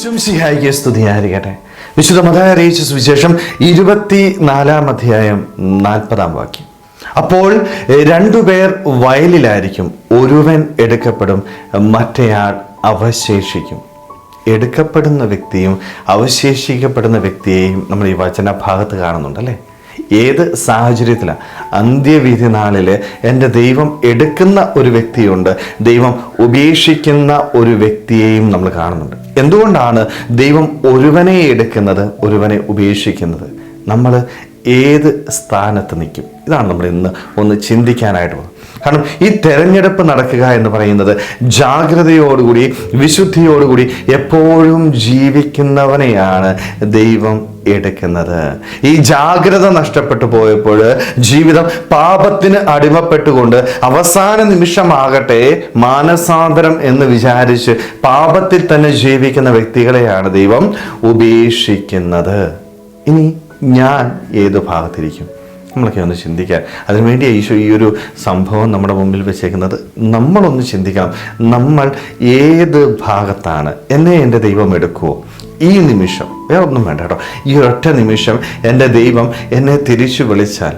ഈശോമിശിഹായിക്ക് സ്തുതിയായിരിക്കട്ടെ വിശുദ്ധ മതായ അറിയിച്ച സുവിശേഷം ഇരുപത്തി നാലാം അധ്യായം നാൽപ്പതാം വാക്യം. അപ്പോൾ രണ്ടു രണ്ടുപേർ വയലിലായിരിക്കും. ഒരുവൻ എടുക്കപ്പെടും മറ്റേയാൾ അവശേഷിക്കും. എടുക്കപ്പെടുന്ന വ്യക്തിയും അവശേഷിക്കപ്പെടുന്ന വ്യക്തിയെയും നമ്മൾ ഈ വചന ഭാഗത്ത് കാണുന്നുണ്ട് അല്ലേ? ഏത് സാഹചര്യത്തിലാണ് അന്ത്യവിധി നാളിൽ എന്റെ ദൈവം എടുക്കുന്ന ഒരു വ്യക്തിയുണ്ട്. ദൈവം ഉപേക്ഷിക്കുന്ന ഒരു വ്യക്തിയെയും നമ്മൾ കാണുന്നുണ്ട്. എന്തുകൊണ്ടാണ് ദൈവം ഒരുവനെ എടുക്കുന്നത് ഒരുവനെ ഉപേക്ഷിക്കുന്നത്? നമ്മൾ ഏത് സ്ഥാനത്ത് നിൽക്കും? ഇതാണ് നമ്മൾ ഇന്ന് ഒന്ന് ചിന്തിക്കാനായിട്ട് പോകുന്നത്. കാരണം ഈ തെരഞ്ഞെടുപ്പ് നടക്കുക എന്ന് പറയുന്നത് ജാഗ്രതയോടുകൂടി വിശുദ്ധിയോടുകൂടി എപ്പോഴും ജീവിക്കുന്നവനെയാണ് ദൈവം എടുക്കുന്നത്. ഈ ജാഗ്രത നഷ്ടപ്പെട്ടു പോയപ്പോൾ ജീവിതം പാപത്തിന് അടിമപ്പെട്ടുകൊണ്ട് അവസാന നിമിഷമാകട്ടെ മാനസാന്തരം എന്ന് വിചാരിച്ച് പാപത്തിൽ തന്നെ ജീവിക്കുന്ന വ്യക്തികളെയാണ് ദൈവം ഉപേക്ഷിക്കുന്നത്. ഇനി ഞാൻ ഏത് ഭാഗത്തിരിക്കും? നമ്മളൊക്കെ ഒന്ന് ചിന്തിക്കാൻ അതിനുവേണ്ടി ഈശോ ഈ ഒരു സംഭവം നമ്മുടെ മുമ്പിൽ വെച്ചേക്കുന്നത് നമ്മളൊന്ന് ചിന്തിക്കാം നമ്മൾ ഏത് ഭാഗത്താണ്? എന്നെ എന്റെ ദൈവം എടുക്കുമോ ഈ നിമിഷം. വേറെ ഒന്നും വേണ്ട കേട്ടോ. ഈ ഒറ്റ നിമിഷം എന്റെ ദൈവം എന്നെ തിരിച്ചു വിളിച്ചാൽ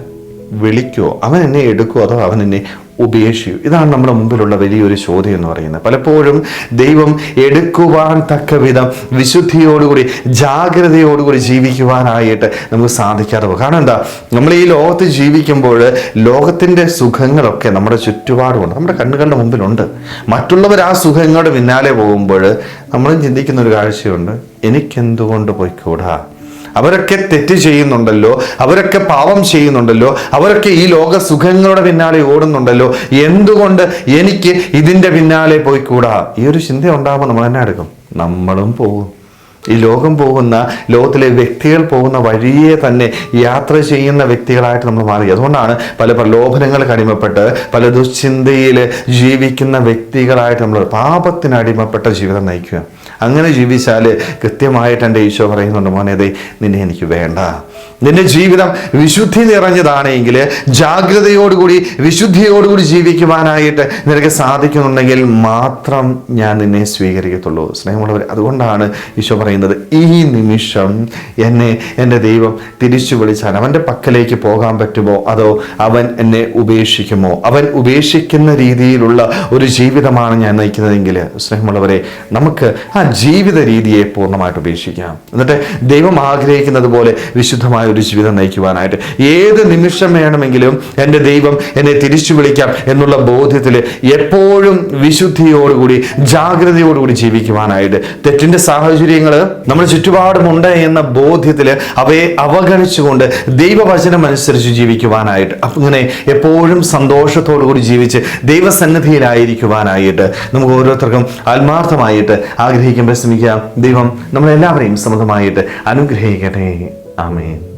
വിളിക്കുമോ അവൻ എന്നെ എടുക്കുമോ അതോ അവൻ എന്നെ ഉപേക്ഷിക്കും ഇതാണ് നമ്മുടെ മുമ്പിലുള്ള വലിയൊരു ചോദ്യം എന്ന് പറയുന്നത്. പലപ്പോഴും ദൈവം എടുക്കുവാൻ തക്ക വിധം വിശുദ്ധിയോടുകൂടി ജാഗ്രതയോടുകൂടി ജീവിക്കുവാനായിട്ട് നമുക്ക് സാധിക്കാതെ പോകും. കാരണം എന്താ? നമ്മൾ ഈ ലോകത്ത് ജീവിക്കുമ്പോൾ ലോകത്തിന്റെ സുഖങ്ങളൊക്കെ നമ്മുടെ ചുറ്റുപാടുമുണ്ട്. നമ്മുടെ കണ്ണുകളുടെ മുമ്പിലുണ്ട്. മറ്റുള്ളവർ ആ സുഖങ്ങളുടെ പിന്നാലെ പോകുമ്പോൾ നമ്മളും ചിന്തിക്കുന്ന ഒരു കാഴ്ചയുണ്ട്. എനിക്കെന്തുകൊണ്ട് പോയിക്കൂടാ? അവരൊക്കെ തെറ്റ് ചെയ്യുന്നുണ്ടല്ലോ അവരൊക്കെ പാപം ചെയ്യുന്നുണ്ടല്ലോ അവരൊക്കെ ഈ ലോക സുഖങ്ങളുടെ പിന്നാലെ ഓടുന്നുണ്ടല്ലോ എന്തുകൊണ്ട് എനിക്ക് ഇതിന്റെ പിന്നാലെ പോയിക്കൂടാ? ഈ ഒരു ചിന്ത ഉണ്ടാകുമ്പോൾ നമ്മൾ തന്നെ എടുക്കും. നമ്മളും പോകും. ഈ ലോകം പോകുന്ന ലോകത്തിലെ വ്യക്തികൾ പോകുന്ന വഴിയെ തന്നെ യാത്ര ചെയ്യുന്ന വ്യക്തികളായിട്ട് നമ്മൾ മാറി. അതുകൊണ്ടാണ് പല പ്രലോഭനങ്ങൾ കടിമപ്പെട്ട് പല ദുശ്ചിന്തയിൽ ജീവിക്കുന്ന വ്യക്തികളായിട്ട് നമ്മൾ പാപത്തിന് അടിമപ്പെട്ട ജീവിതം നയിക്കുക. അങ്ങനെ ജീവിച്ചാൽ കൃത്യമായിട്ട് എന്റെ ഈശോ പറയുന്നുണ്ട് മോനെ ദേ നിന്നെ എനിക്ക് വേണ്ട. നിന്റെ ജീവിതം വിശുദ്ധി നിറഞ്ഞതാണെങ്കിൽ ജാഗ്രതയോടുകൂടി വിശുദ്ധിയോടുകൂടി ജീവിക്കുവാനായിട്ട് നിനക്ക് സാധിക്കുന്നുണ്ടെങ്കിൽ മാത്രം ഞാൻ നിന്നെ സ്വീകരിക്കത്തുള്ളൂ. സ്നേഹമുള്ളവർ അതുകൊണ്ടാണ് ഈശോ പറയുന്നത് ഈ നിമിഷം എന്നെ എന്റെ ദൈവം തിരിച്ചു വിളിച്ചാൽ അവന്റെ പക്കലേക്ക് പോകാൻ പറ്റുമോ? അതോ അവൻ എന്നെ ഉപേക്ഷിക്കുമോ? അവൻ ഉപേക്ഷിക്കുന്ന രീതിയിലുള്ള ഒരു ജീവിതമാണ് ഞാൻ നയിക്കുന്നതെങ്കിൽ. സ്നേഹമുള്ളവരെ നമുക്ക് ആ ജീവിത രീതിയെ പൂർണമായിട്ട് ഉപേക്ഷിക്കാം. എന്നിട്ട് ദൈവം ആഗ്രഹിക്കുന്നത് പോലെ വിശുദ്ധമായ ഒരു ജീവിതം നയിക്കുവാനായിട്ട് ഏത് നിമിഷം വേണമെങ്കിലും എന്റെ ദൈവം എന്നെ തിരിച്ചു വിളിക്കാം എന്നുള്ള ബോധ്യത്തിൽ എപ്പോഴും വിശുദ്ധിയോടുകൂടി ജാഗ്രതയോടുകൂടി ജീവിക്കുവാനായിട്ട്. തെറ്റിന്റെ സാഹചര്യങ്ങൾ നമ്മുടെ ചുറ്റുപാടുമുണ്ട് എന്ന ബോധ്യത്തിൽ അവയെ അവഗണിച്ചുകൊണ്ട് ദൈവവചനം അനുസരിച്ച് ജീവിക്കുവാനായിട്ട്. അങ്ങനെ എപ്പോഴും സന്തോഷത്തോടു കൂടി ജീവിച്ച് ദൈവസന്നിധിയിലായിരിക്കുവാനായിട്ട് നമുക്ക് ഓരോരുത്തർക്കും ആത്മാർത്ഥമായിട്ട് ആഗ്രഹിക്കുമ്പോൾ ശ്രമിക്കുക ദൈവം നമ്മളെല്ലാവരെയും സമൃദ്ധമായിട്ട് അനുഗ്രഹിക്കട്ടെ. ആമേൻ.